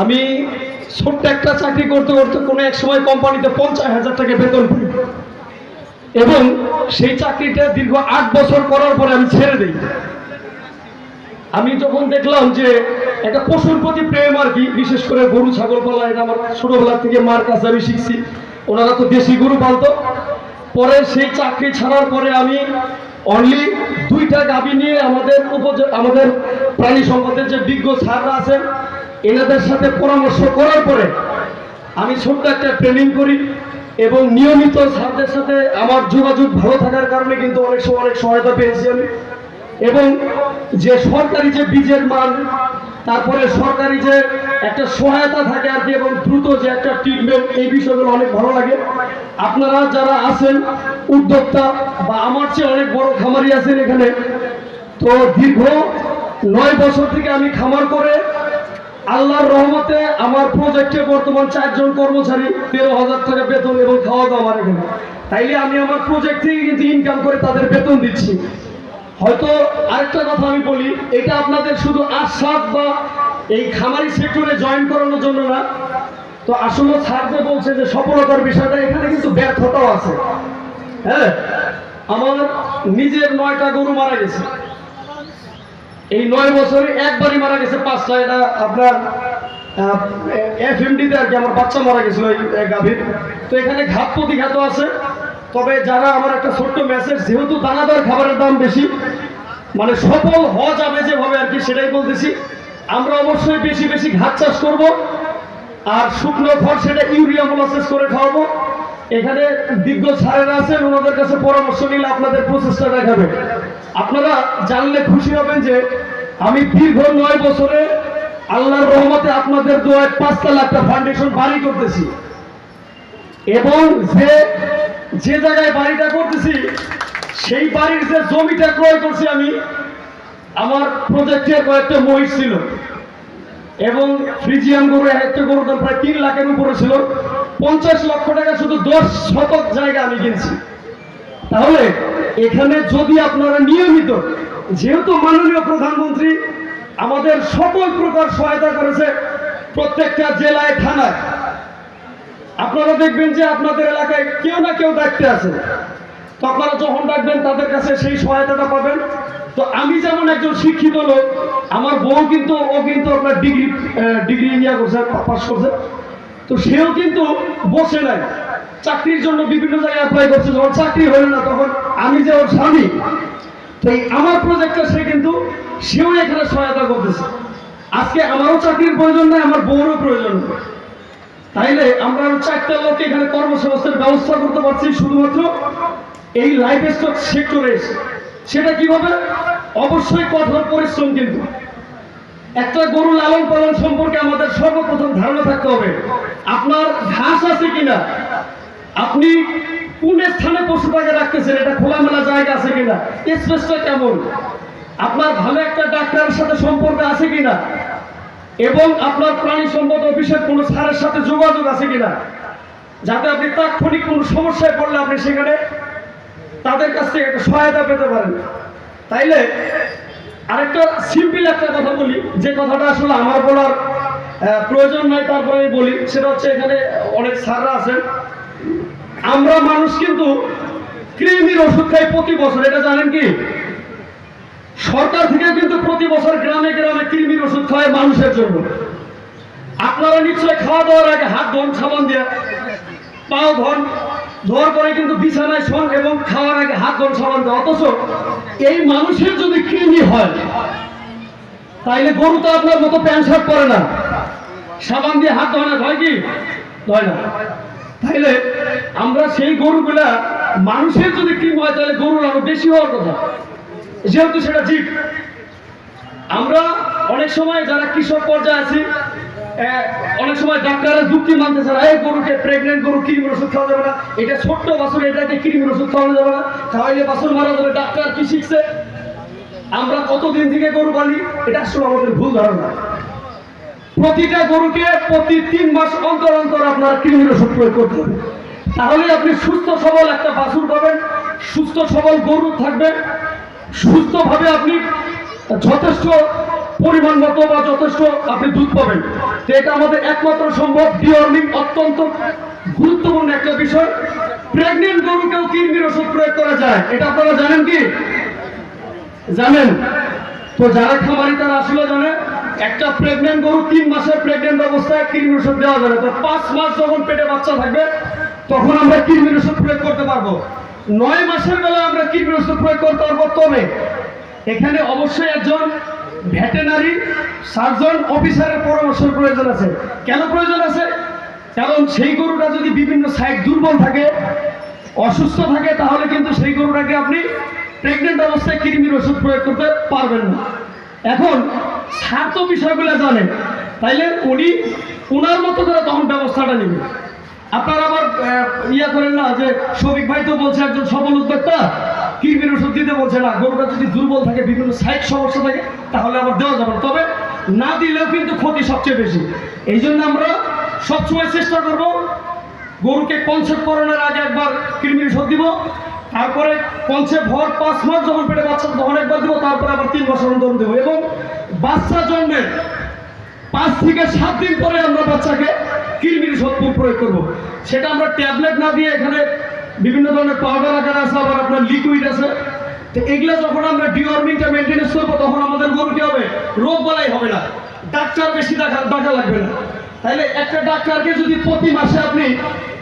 আমি ছোট্ট একটা চাকরি করতে করতে কোনো এক সময় কোম্পানিতে পঞ্চাশ হাজার টাকা বেতন পাই। এবং সেই চাকরিটা দীর্ঘ আট বছর করার পরে আমি ছেড়ে দিই। আমি যখন দেখলাম যে একটা পশুর প্রতি প্রেম আর কি, বিশেষ করে গরু, ছাগল পালা, এটা আমার ছোটবেলা থেকে মার কাছে আমি শিখছি। ওনারা তো দেশি গরু পালতো। পরে সেই চাকরি ছাড়ার পরে আমি অনলি দুইটা গাবি নিয়ে আমাদের উপজ আমাদের প্রাণী সম্পদের যে বিজ্ঞ স্যাররা আছেন এনাদের সাথে পরামর্শ করার পরে আমি ছোট্ট একটা ট্রেনিং করি এবং নিয়মিত স্যারদের সাথে আমার যোগাযোগ ভালো থাকার কারণে কিন্তু অনেক সময় অনেক সহায়তা পেয়েছি আমি। এবং যে সরকারি যে বীজের মান, তারপরে সরকারি যে একটা সহায়তা থাকে আর কি এবং দ্রুত যে একটা ট্রিটমেন্ট এই বিষয়গুলো অনেক ভালো লাগে। আপনারা যারা আছেন, উদ্যোক্তা বা আমার চেয়ে অনেক বড় খামারি আছেন এখানে, তো দীর্ঘ নয় বছর থেকে আমি খামার করে আল্লাহর রহমতে আমার প্রজেক্টে বর্তমান চারজন কর্মচারী, তেরো হাজার টাকা বেতন এবং খাওয়া দাওয়া এখানে তাইলে আমি আমার প্রজেক্ট থেকে কিন্তু ইনকাম করে তাদের বেতন দিচ্ছি। হয়তো আরেকটা কথা আমি বলি, এটা আপনাদের শুধু আশ্বাদ বা এই খামারি সেক্টরে জয়েন করানোর জন্য না। তো আসলে স্যার যে বলছে যে সফলতার বিষয়টা, এখানে কিন্তু ব্যর্থতাও আছে। হ্যাঁ? আমার নিজের নয়টা গরু মারা গেছে। এই নয় বছরে একবারই মারা গেছে পাঁচ ছয়টা। আপনার এফ এমডিতে আর কি আমার বাচ্চা মারা গেছিল এই গাভীর। তো এখানে ঘাত প্রতিঘাত আছে। তবে যারা আমার একটা ছোট্ট মেসেজ যেহেতু দানাদার খাবারের দাম বেশি মানে সফল হওয়া যাবে যেভাবে আর কি সেটাই বলতেছি। আমরা অবশ্যই বেশি বেশি ঘাত চাষ করব আর শুকনো খড় সেটা ইউরিয়া মোলাসেস করে খাওয়াবো। এখানে বিজ্ঞ স্যারেরা আছেন, ওনাদের কাছে পরামর্শ নিলে আপনাদের প্রচেষ্টা দেখাবে। আপনারা জানলে খুশি হবেন যে আমি দীর্ঘ নয় বছরে আল্লাহর রহমতে আপনাদের দোয়ায় পাঁচতলা একটা ফাউন্ডেশন বাড়ি করতেছি। এবং যে যে জায়গায় বাড়িটা করতেছি, সেই বাড়ির যে জমিটা ক্রয় করছি আমি, আমার প্রজেক্টের কয়েকটা মহিষ ছিল। এবং ফ্রিজিয়াম গরু একটা গরুর দাম প্রায় তিন লাখের উপরে ছিল। পঞ্চাশ লক্ষ টাকা শুধু দশ শতক জায়গা আমি কিনছি। তাহলে এখানে যদি আপনারা নিয়মিত, যেহেতু মাননীয় প্রধানমন্ত্রী আমাদের সকল প্রকার সহায়তা করেছে প্রত্যেকটা জেলায়, থানায়, আপনারা দেখবেন যে আপনাদের এলাকায় কেউ না কেউ দায়িত্বে আছে। তো আপনারা যখন ডাকবেন, তাদের কাছে সেই সহায়তাটা পাবেন। তো আমি যেমন একজন শিক্ষিত লোক, আমার বউ কিন্তু, ও কিন্তু আপনার ডিগ্রি ডিগ্রি ইন্ডিয়া করছে পাস করছে। তো সেও কিন্তু বসে নাই। চাকরির জন্য বিভিন্ন জায়গায় অ্যাপ্লাই করছে। যখন চাকরি হলো না, তখন আমি যে ওর স্বামী, তো এই আমার প্রজেক্টটা সে কিন্তু সেও এখানে সহায়তা করতেছে। আজকে আমারও চাকরির প্রয়োজন নাই, আমার বউরও প্রয়োজন নেই। তাইলে আমরা আরও চারটা লোক এখানে কর্মসংস্থানের ব্যবস্থা করতে পারছি, শুধুমাত্র এই লাইফ স্টক সেক্টরে এসে সেটা কীভাবে? অবশ্যই কঠোর পরিশ্রম কিন্তু। একটা গরু লালন পালন সম্পর্কে আমাদের সর্বপ্রথম ধারণা থাকতে হবে আপনার ঘাস আছে কিনা আপনি কোন স্থানে পশুটাকে রাখতেছেন? এটা খোলামেলা জায়গা আছে কিনা? স্পেসটা কেমন? আপনার ভালো একটা ডাক্তারের সাথে সম্পর্ক আছে কিনা? এবং আপনার প্রাণী সম্পদ অফিসের কোনো স্যারের সাথে যোগাযোগ আছে কিনা? যাতে আপনি তাৎক্ষণিক কোনো সমস্যায় পড়লে আপনি সেখানে তাদের কাছ থেকে একটা সহায়তা পেতে পারেন। তাইলে আরেকটা সিম্পল একটা কথা বলি। যে কথাটা আসলে আমার বলার প্রয়োজন নাই, তারপরে আমি বলি, সেটা হচ্ছে এখানে অনেক স্যাররা আছেন। আমরা মানুষ কিন্তু কৃমির ওষুধ খাই প্রতি বছর, এটা জানেন কি? সরকার থেকে কিন্তু প্রতি বছর গ্রামে গ্রামে কৃমির ওষুধ খাওয়ায় মানুষের জন্য। আপনারা নিশ্চয়ই খাওয়া দাওয়ার আগে হাত ধন, সাবান দিয়ে, পাও ধন, ধোয়ার পরে কিন্তু বিছানায় শোন এবং খাওয়ার আগে হাত ধন, সাবান দেয়। অথচ এই মানুষের যদি কৃমি হয়, তাইলে গরু তো আপনার মতো প্যান্ট শার্ট পরে না। সাবান দিয়ে হাত না, ধয় কি? ধয় না। তাইলে আমরা সেই গরুগুলা মানুষের যদি কৃমি হয়, তাহলে গরুর আরও বেশি হওয়ার কথা। যেহেতু সেটা জীব। আমরা অনেক সময় যারা কৃষক পর্যায়ে আছি অনেক সময় ডাক্তাররা যুক্তি মানতে না, এই গরুকে প্রেগনেন্ট গরু কৃমির ওষুধ খাওয়া যাবে না। এটা ছোট্ট বাছুর, এটাকে কৃমির ওষুধ খাওয়ানো যাবে না। খাওয়াইলে বাছুর মারা যাবে, ডাক্তার কি শিখছে? আমরা কতদিন থেকে গরু পালি, এটা আসলে আমাদের ভুল ধারণা। প্রতিটা গরুকে প্রতি তিন মাস অন্তর অন্তর আপনার কৃমির ওষুধ প্রয়োগ করতে হবে। তাহলে আপনি সুস্থ সবল একটা বাছুর পাবেন, সুস্থ সবল গরু থাকবে, সুস্থভাবে আপনি যথেষ্ট পরিমাণ মতো বা যথেষ্ট আপনি দুধ পাবেন। তো এটা আমাদের একমাত্র সম্ভব ডিওর্মিং অত্যন্ত গুরুত্বপূর্ণ একটা বিষয়। প্রেগনেন্ট গরুকেও কৃমির ওষুধ প্রয়োগ করা যায়, এটা আপনারা জানেন কি? জানেন? তো যারা খামারি তারা আসলে জানে একটা প্রেগনেন্ট গরু তিন মাসের প্রেগনেন্ট অবস্থায় কৃমির ওষুধ দেওয়া যাবে। তো পাঁচ মাস যখন পেটে বাচ্চা থাকবে, তখন আমরা কৃমির ওষুধ প্রয়োগ করতে পারব। নয় মাসের বেলায় আমরা কৃমির ওষুধ প্রয়োগ করতে পারব। তবে এখানে অবশ্যই একজন ভেটেনারি সার্জন অফিসারের পরামর্শের প্রয়োজন আছে। কেন প্রয়োজন আছে? কারণ সেই গরুটা যদি বিভিন্ন সাইড দুর্বল থাকে, অসুস্থ থাকে, তাহলে কিন্তু সেই গরুটাকে আপনি প্রেগনেন্ট অবস্থায় কৃমির ওষুধ প্রয়োগ করতে পারবেন না। এখন স্যার তো বিষয়গুলো জানেন। তাইলে উনি ওনার মতো করে তখন ব্যবস্থাটা নেবেন আপনারা আবার ইয়া করেন না যে শফিক ভাই তো বলছে একজন সফল উদ্যোক্তা, কৃমির ওষুধ দিতে বলছে না, গরুটা যদি দুর্বল থাকে, বিভিন্ন সাইড সমস্যা থাকে, তাহলে আবার দেওয়া যাবে তবে না দিলেও কিন্তু ক্ষতি সবচেয়ে বেশি। এই জন্য আমরা সবসময় চেষ্টা করব, গরুকে কনসেপ্ট করানোর আগে একবার কৃমির ওষুধ দিব। তারপরে কনসেপ্ট ভর পাঁচ মাস যখন পেটে বাচ্চা তখন একবার দিব, তারপরে আবার তিন বছর অন্তর দেবো। এবং বাচ্চা জন্মের পাঁচ থেকে সাত দিন পরে আমরা বাচ্চাকে কৃমির ওষুধ প্রয়োগ করব। সেটা আমরা ট্যাবলেট না দিয়ে এখানে বিভিন্ন ধরনের পাউডার আকার আছে, আবার আপনার লিকুইড আছে। তো এগুলো যখন আমরা ডিওয়ার্মিংটা মেনটেন্স করব, তখন আমাদের গরু কি হবে, রোগ বলাই হবে না। ডাক্তার বেশি দেখা দেখা লাগবে না। তাহলে একটা ডাক্তারকে যদি প্রতি মাসে আপনি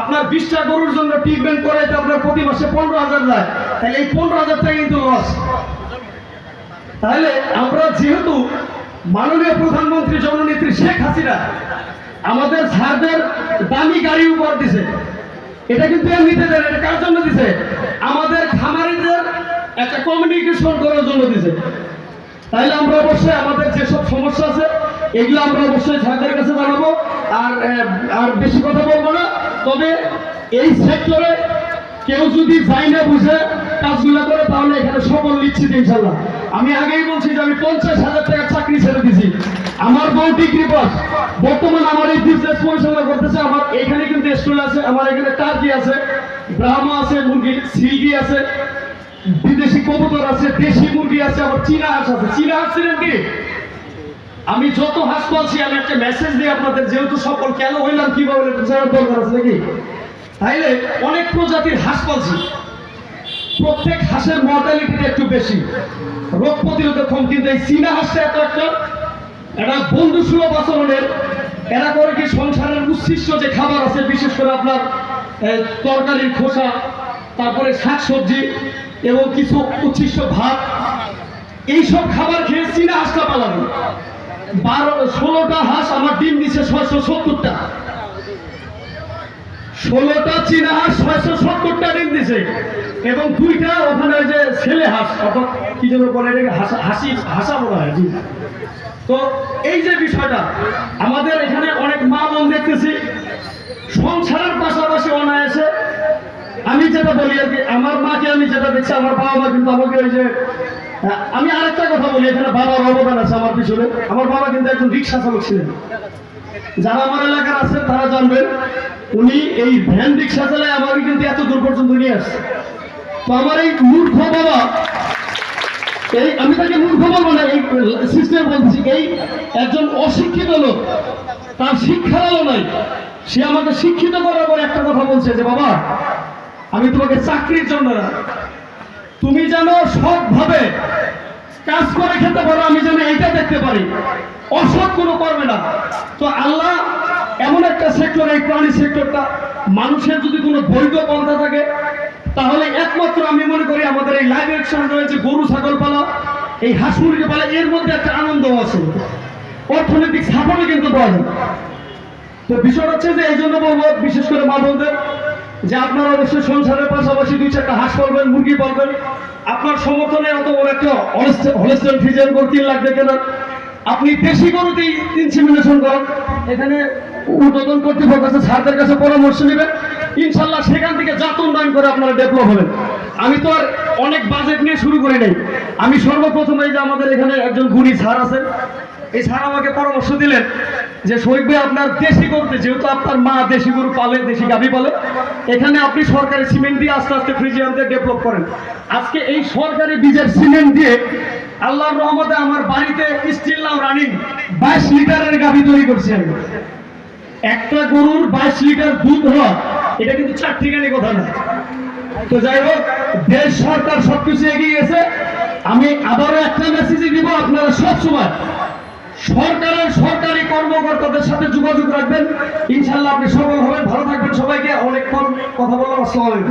আপনার বিশটা গরুর জন্য ট্রিটমেন্ট করে আপনার প্রতি মাসে পনেরো হাজার যায় তাহলে এই পনেরো হাজার টাকা কিন্তু লস তাহলে আমরা যেহেতু মাননীয় প্রধানমন্ত্রী জননেত্রী শেখ হাসিনা আমাদের স্যারদের দামি গাড়ি উপহার দিছে, এটা কিন্তু এমনিতে দেন, এটা কার জন্য দিছে? আমাদের খামারিদের একটা কমিউনিকেশন করার জন্য দিছে। তাহলে আমরা অবশ্যই আমাদের যেসব সমস্যা আছে এগুলো আমরা অবশ্যই স্যারদের কাছে জানাব। আর আর বেশি কথা বলব না। তবে এই সেক্টরে কেউ যদি যাই না বুঝে কাজগুলো করে, তাহলে এখানে সফল নিশ্চিত ইনশাল্লাহ। আমি আগেই বলছি যে আমি পঞ্চাশ হাজার টাকা চাকরি ছেড়ে দিছি। আমার বউ ডিগ্রি পাস। বর্তমান আমার এই বিজনেস পরিচালনা করতেছে। আমার এখানে কিন্তু স্কুল আছে, আমার এখানে টার্কি আছে, ব্রাহ্মা আছে, মুরগি সিলগি আছে, বিদেশি কবুতর আছে, দেশি মুরগি আছে, আবার চীনা হাঁস আছে। চীনা হাঁস ছিলেন কি? আমি যত হাঁস পালছি আমি একটা মেসেজ দিই আপনাদের, যেহেতু সকল কেন হইলাম এটা জানার দরকার আছে নাকি? তাইলে অনেক প্রজাতির হাঁস পালছি প্রত্যেক হাঁসের মর্টালিটিটা একটু বেশি। রোগ প্রতিরোধক ক্ষম কিন্তু এই চীনা হাঁসটা এত একটা একটা বন্ধু সুলভ আচরণের, এরা করে কি সংসারের উচ্ছিষ্ট যে খাবার আছে, বিশেষ করে আপনার তরকারির খোসা, তারপরে শাকসবজি এবং কিছু উচ্ছিষ্ট ভাত, এইসব খাবার খেয়ে চীনা হাঁসটা পালানো বারো, ষোলোটা হাঁস আমার ডিম দিছে ছয়শো সত্তরটা। ষোলোটা চীনা হাঁস ছয়শো সত্তরটা ডিম দিছে। এবং দুইটা ওখানে যে ছেলে হাঁস অর্থাৎ কি যেন বলে হাসা হাসি বলা হয় তো এই যে বিষয়টা, আমাদের এখানে অনেক মা বোন দেখতেছি, সংসারের পাশাপাশি অনায়াসে। আমি যেটা বলি আর কি, আমার মাকে আমি যেটা দেখছি, আমার বাবা মা কিন্তু আমাকে ওই যে আমি আরেকটা কথা বলি, এখানে বাবার অবদান আছে আমার পিছনে। আমার বাবা কিন্তু একজন রিক্সা চালক ছিলেন। যারা আমার এলাকার আছেন, তারা জানবেন, উনি এই ভ্যান রিক্সা চালায় আমাকে কিন্তু এত দূর পর্যন্ত নিয়ে আসছে। তো আমার এই মূর্খ বাবা, এই আমি তাকে মূর্খ বলব না, এই সিস্টেম বলছি এই একজন অশিক্ষিত লোক, তার শিক্ষার আলো নাই। সে আমাকে শিক্ষিত করার পর একটা কথা বলছে যে, বাবা, আমি তোমাকে চাকরির জন্য না, তুমি যেন সৎভাবে কাজ করে খেতে পারো, আমি যেন এইটা দেখতে পারি। অসৎ কোনো করবে না। তো আল্লাহ এমন একটা সেক্টর এই প্রাণী সেক্টরটা মানুষের যদি কোনো বৈধ পন্থা থাকে, তাহলে একমাত্র আমি মনে করি আমাদের এই লাইভ অ্যাকশন রয়েছে গরু, ছাগল পালা, এই হাঁস মুরগি পালা, এর মধ্যে একটা আনন্দ আছে। অর্থনৈতিক স্থাপনে কিন্তু পাওয়া যায় তো বিষয় হচ্ছে যে এই জন্য বলব, বিশেষ করে মা যে আপনারা অবশ্যই সংসারের পাশাপাশি দুই চারটা হাঁস পালবেন, মুরগি পালবেন আপনার সমর্থনে অত বড় একটা হলেস্টেন ফিজিয়ান গরু তিন লাখ দেখে না আপনি দেশি গরুতেই ইনসিমিনেশন করেন। এখানে উদ্বোধন কর্তৃপক্ষ আছে, স্যারদের কাছে পরামর্শ নেবেন। ইনশাল্লাহ সেখান থেকে জাত উন্নয়ন করে আপনারা ডেভেলপ হবেন। আমি তো আর অনেক বাজেট নিয়ে শুরু করি নাই। আমি সর্বপ্রথম যে আমাদের এখানে একজন গুণী স্যার আছেন। এই স্যার আমাকে পরামর্শ দিলেন যে ভাই আপনার দেশি গরুতে যেহেতু আপনার মা দেশি গরু পালে, দেশি গাভী পালে, এখানে আপনি সরকারি সিমেন্ট দিয়ে আস্তে আস্তে ফ্রিজিয়ান দিয়ে ডেভেলপ করেন। আজকে এই সরকারি বীজের সিমেন্ট দিয়ে আল্লাহর রহমতে আমার বাড়িতে স্টিল নাও রানিং বাইশ লিটারের গাভী তৈরি করছি আমি। একটা গরুর বাইশ লিটার দুধ হওয়া এটা কিন্তু চার ঠিকানি কথা না। তো যাই হোক, দেশ, সরকার সবকিছু এগিয়ে গেছে। আমি আবারও একটা মেসেজই দিব আপনারা সব সময় সরকারের সরকারি কর্মকর্তাদের সাথে যোগাযোগ রাখবেন। ইনশাল্লাহ আপনি সফল হবেন, ভালো থাকবেন সবাইকে। অনেকক্ষণ কথা বলার সময়